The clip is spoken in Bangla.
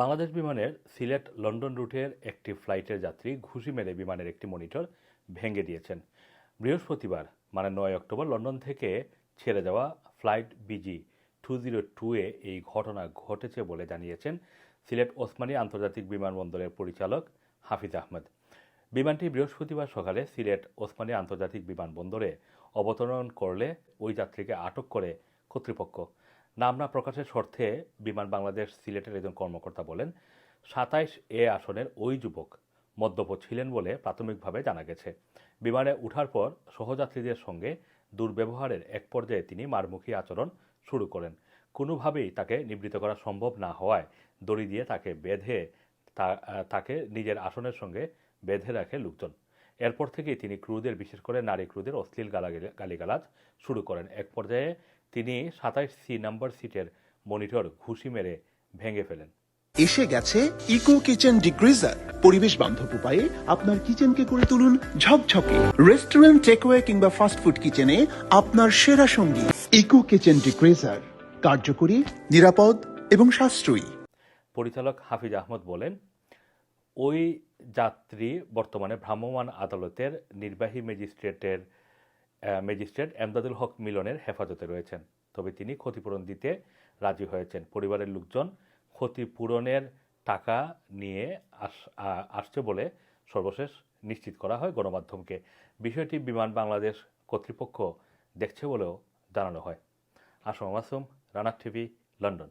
বাংলাদেশ বিমানের সিলেট লন্ডন রুটের একটি ফ্লাইটের যাত্রী ঘুষি মেরে বিমানের একটি মনিটর ভেঙে দিয়েছেন। বৃহস্পতিবার মানে নয় অক্টোবর, লন্ডন থেকে ছেড়ে যাওয়া flight BG two zero two A এই ঘটনা ঘটেছে বলে জানিয়েছেন সিলেট ওসমানী আন্তর্জাতিক বিমানবন্দরের পরিচালক হাফিজ আহমেদ। বিমানটি বৃহস্পতিবার সকালে সিলেট ওসমানী আন্তর্জাতিক বিমানবন্দরে অবতরণ করলে ওই যাত্রীকে আটক করে কর্তৃপক্ষ। নাম না প্রকাশের শর্তে বিমান বাংলাদেশ সিলেটের একজন কর্মকর্তা বলেন, সাতাইশ এ আসনের ওই যুবক মদ্যপ ছিলেন বলে প্রাথমিকভাবে জানা গেছে। বিমানে ওঠার পর সহযাত্রীদের সঙ্গে দুর্ব্যবহারের এক পর্যায়ে তিনি মারমুখী আচরণ শুরু করেন। কোনোভাবেই তাকে নিবৃত্ত করা সম্ভব না হওয়ায় দড়ি দিয়ে তাকে বেঁধে তাকে নিজের আসনের সঙ্গে বেঁধে রাখে লোকজন। এরপর থেকেই তিনি ক্রুদের, বিশেষ করে নারী ক্রুদের অশ্লীল গালাগালি- গালিগালাজ শুরু করেন। এক পর্যায়ে তিনি সাতাইশ সি নাম্বার সিটের মনিটর ঘুষি মেরে ভেঙে ফেলেন। এসে গেছে ইকো কিচেন ডিগ্রিজার পরিবেশ বান্ধব উপায়ে আপনার কিচেনকে করে তুলুন ঝকঝকে। রেস্টুরেন্ট টেকওয়ে কিংবা ফাস্টফুড কিচেনে আপনার সেরা সঙ্গী ইকো কিচেন ডিগ্রিজার কার্যকরী নিরাপদ এবং সাশ্রয়ী। পরিচালক হাফিজ আহমদ বলেন ওই যাত্রী বর্তমানে ভ্রাম্যমাণ আদালতের নির্বাহী ম্যাজিস্ট্রেটের ম্যাজিস্ট্রেট এমদাদুল হক মিলনের হেফাজতে রয়েছেন। তবে তিনি ক্ষতিপূরণ দিতে রাজি হয়েছেন। পরিবারের লোকজন ক্ষতিপূরণের টাকা নিয়ে আস- আসছে বলে সর্বশেষ নিশ্চিত করা হয় গণমাধ্যমকে। বিষয়টি বিমান বাংলাদেশ কর্তৃপক্ষ দেখছে বলেও জানানো হয়। আসম মাসুম রানার টিভি, লন্ডন।